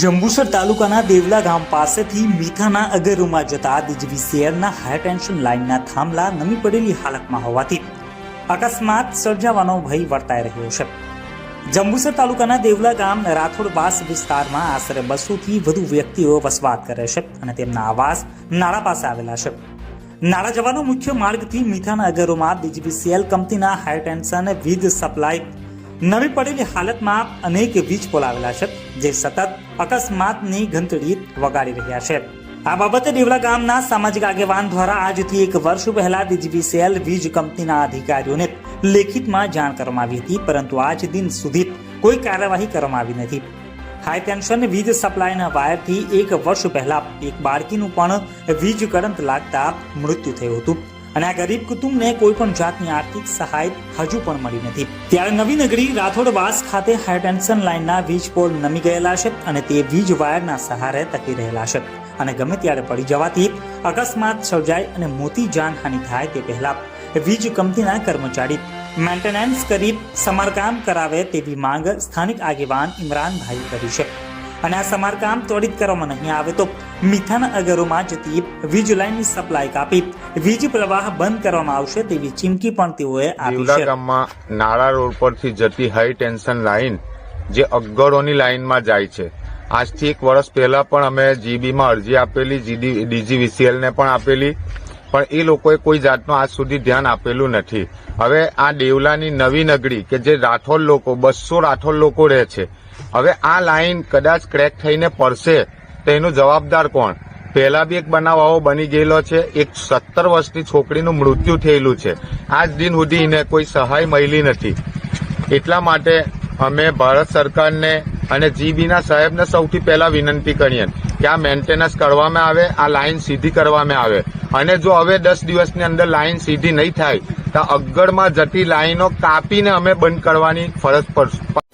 જંબુસર તાલુકાના દેવલા ગામ પાસેથી મીઠાના અગરોમાં જતા દીજવી શહેરના હાઈ ટેન્શન લાઇનના થાંભલા નમી પડેલી હાલતમાં હોવાથી અકસ્માત સર્જાવાનો ભય વર્તાઈ રહ્યો છે. જંબુસર તાલુકાના દેવલા ગામ રાઠોડ બાસ વિસ્તારમાં આશરે બસોથી વધુ વ્યક્તિઓ વસવાટ કરે છે અને તેમના આવાસ નાળા પાસે આવેલા છે. નાળા જવાનો મુખ્ય માર્ગથી મીઠાના અગરોમાં ડીજીવીસીએલ કંપનીના હાઈ ટેન્શન વીજ સપ્લાય નવી પડેલી હાલતમાં અનેક વીજ પોલ આવેલા છે, જે સતત અકસ્માતની ઘંટડી વગાડી રહ્યા છે. આ બાબતે દેવલા ગામના સામાજિક આગેવાન દ્વારા આજથી એક વર્ષ પહેલા ડીજીવીસીએલ વીજ કંપનીના અધિકારીઓને લેખિતમાં જાણ કરવામાં આવી હતી, પરંતુ આજ દિન સુધી કોઈ કાર્યવાહી કરવામાં આવી નથી. હાઈ ટેન્શન વીજ સપ્લાયના વાયરથી એક વર્ષ પહેલા એક બાળકીનું પણ વીજ કરંટ લાગતા મૃત્યુ થયું હતું. અને આ ગરીબ કુટુંબને કોઈ પણ જાતની આર્થિક સહાય હજુ પણ મળી નથી. ત્યારે નવી નગરી રાથોડ વાસ ખાતે હાઈટેન્શન લાઇનના વીજ પોલ નમી ગયેલા છે અને તે વીજ વાયરના સહારે તકી રહેલા છે. અને ગમે ત્યારે પડી જવાથી અકસ્માત સર્જાય અને મોટી જાનહાનિ થાય તે પહેલા વીજ કંપનીના કર્મચારી મેન્ટેનન્સ કરી સમારકામ કરાવે તેવી માંગ સ્થાનિક આગેવાન ઇમરાનભાઈ કરી છે. અને આ સમારકામ ત્વરિત કરવામાં નહીં આવે તો મીઠાના અગરોમાં જતી વીજ લાઇનની સપ્લાય કાપી. વીજ પ્રવાહ બંધ કરવામાં આવશે તેવી ચીમકી પણ તેઓએ આપી છે. ગામમાં નાળા રોડ પરથી જતી હાઈ ટેન્શન લાઇન જે અગરોની લાઇનમાં જાય છે. આજથી એક વર્ષ પહેલા પણ અમે જીબીમાં અરજી આપેલી ડીજીવીસીએલ ને પણ આપેલી. પણ એ લોકોએ કોઈ જાતનું આજ સુધી ધ્યાન આપેલું નથી. હવે આ દેવલાની નવી નગરી કે જે રાઠોડ લોકો, બસો રાઠોડ લોકો રહે છે, હવે આ લાઇન કદાચ ક્રેક થઈને પડશે તો એનું જવાબદાર કોણ? પહેલા બી એક બનાવ આવો બની ગયેલો છે, એક સત્તર વર્ષની છોકરીનું મૃત્યુ થયેલું છે. આજ દિન સુધી એને કોઈ સહાય મળી નથી. એટલા માટે અમે ભારત સરકારને અને જીબીના સાહેબને સૌથી પહેલા વિનંતી કરીએ. કે આ મેન્ટેનન્સ કરવામાં આવે, આ લાઇન સીધી કરવામાં આવે. અને જો હવે દસ દિવસની અંદર લાઇન સીધી નહીં થાય, તો અગગડમાં જતી લાઈનો કાપીને અમે બંધ કરવાની ફરજ પડશે